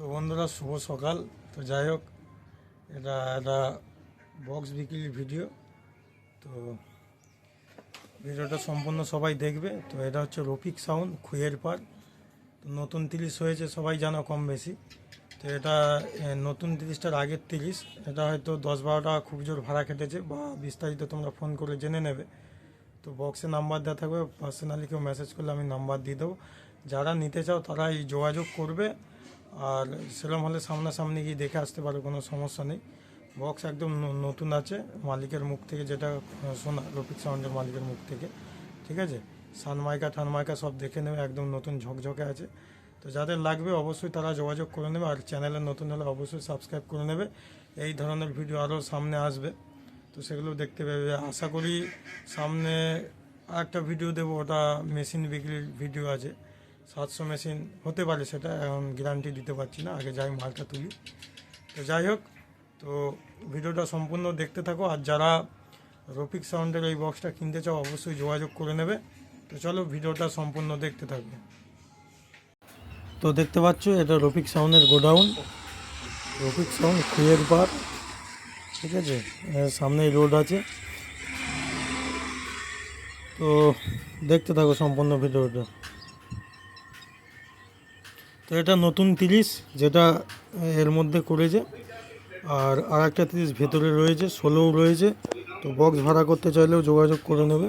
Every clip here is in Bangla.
তো বন্ধুরা, শুভ সকাল। তো যাই হোক, এটা একটা বক্স বিক্রির ভিডিও তো ভিডিওটা সম্পূর্ণ সবাই দেখবে। তো এটা হচ্ছে রফিক সাউন্ড খুয়ের পার। তো নতুন তিরিশ হয়েছে, সবাই জানো কম বেশি। তো এটা নতুন তিরিশটার আগের তিরিশ। এটা হয়তো দশ বারো টাকা খুব জোর ভাড়া কেটেছে বা বিস্তারিত তোমরা ফোন করে জেনে নেবে। তো বক্সে নাম্বার দেওয়া থাকবে। পার্সোনালি কেউ মেসেজ করলে আমি নাম্বার দিয়ে দেবো। যারা নিতে চাও তারা এই যোগাযোগ করবে। আর সেরকম হলে সামনাসামনি গিয়ে দেখে আসতে পারো, কোনো সমস্যা নেই। বক্স একদম নতুন আছে, মালিকের মুখ থেকে যেটা শোনা, রফিক সাউন্ডের মালিকের মুখ থেকে, ঠিক আছে? সানমাইকা টানমাইকা সব দেখে নেবে, একদম নতুন ঝকঝকে আছে। তো যাদের লাগবে অবশ্যই তারা যোগাযোগ করে নেবে, আর চ্যানেলে নতুন হলে অবশ্যই সাবস্ক্রাইব করে নেবে। এই ধরনের ভিডিও আরও সামনে আসবে। তো সেগুলো দেখতে পাবে। আশা করি সামনে একটা ভিডিও দেবো, ওটা মেশিন বিক্রির ভিডিও আছে। সাতশো মেশিন হতে পারে সেটা, এখন গ্যারান্টি দিতে পারছি না, আগে যাই মালটা তুলি। তো যাই হোক, তো ভিডিওটা সম্পূর্ণ দেখতে থাকো, আর যারা রফিক সাউন্ডের এই বক্সটা কিনতে চাও, অবশ্যই যোগাযোগ করে নেবে। তো চলো, ভিডিওটা সম্পূর্ণ দেখতে থাকবে তো দেখতে পাচ্ছ, এটা রফিক সাউন্ডের গোডাউন। রফিক সাউন্ড খুয়ের পার, ঠিক আছে? সামনেই রোড আছে। তো দেখতে থাকো সম্পূর্ণ ভিডিওটা। তো এটা নতুন তিরিশ যেটা এর মধ্যে করেছে। আর আর একটা তিরিশ ভেতরে রয়েছে, ষোলোও রয়েছে। তো বক্স ভাড়া করতে চাইলেও যোগাযোগ করে নেবে।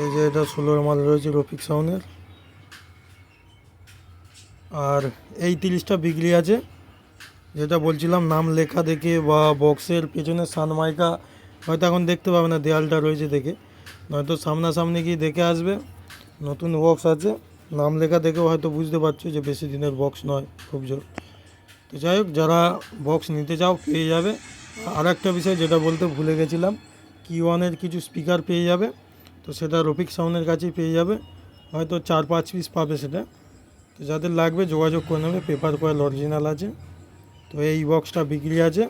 এই যে এটা ষোলোর মাল রয়েছে রফিক সাউনের। আর এই তিরিশটা বিক্রি আছে। যেটা বলছিলাম, নাম লেখা দেখে বা বক্সের পেছনে সানমাইকা হয়তো এখন দেখতে পাবে না, দেয়ালটা রয়েছে দেখে। নয়তো সামনাসামনি গিয়ে দেখে আসবে। নতুন বক্স আছে। নাম লেখা দেখেও হয়তো বুঝতে পারছ যে বেশি দিনের বক্স নয়, খুব জোর। তো যাই হোক, যারা বক্স নিতে চাও, পেয়ে যাবে। আর একটা বিষয় যেটা বলতে ভুলে গেছিলাম কি ওয়ানের কিছু স্পিকার পেয়ে যাবে। তো সেটা রফিক সাউন্ডের কাছেই পেয়ে যাবে। হয়তো চার পাঁচ পিস পাবে সেটা। তো যাদের লাগবে, যোগাযোগ করে নেবে। পেপার কয়েল অরিজিনাল আছে। তো এই বক্সটা বিক্রি আছে।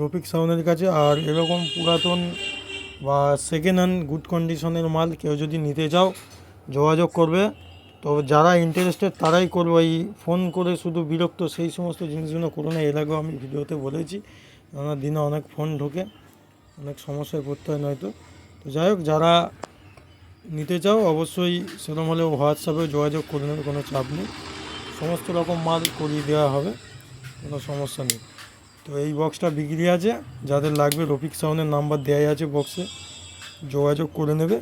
রফিক সাউন্ডের কাছে। আর এরকম পুরাতন বা সেকেন্ড হ্যান্ড গুড কন্ডিশনের মাল কেউ যদি নিতে চাও, যোগাযোগ করবে। তো যারা ইন্টারেস্টেড তারাই করবে। এই ফোন করে শুধু বিরক্ত, সেই সমস্ত জিনিসগুলো করো না। এর আগেও আমি ভিডিওতে বলেছি নানা দিনে অনেক ফোন ঢোকে, অনেক সমস্যায় পড়তে হয় নয়তো। তো যাই হোক, যারা নিতে চাও, অবশ্যই সেরকম হলে হোয়াটসঅ্যাপে যোগাযোগ করে নেবে, কোনো চাপ নেই। সমস্ত রকম মাল করিয়ে দেওয়া হবে, কোনো সমস্যা নেই। তো এই বক্সটা বিক্রি আছে। যাদের লাগবে রফিক সাহনের নাম্বার দেওয়াই আছে বক্সে যোগাযোগ করে নেবে।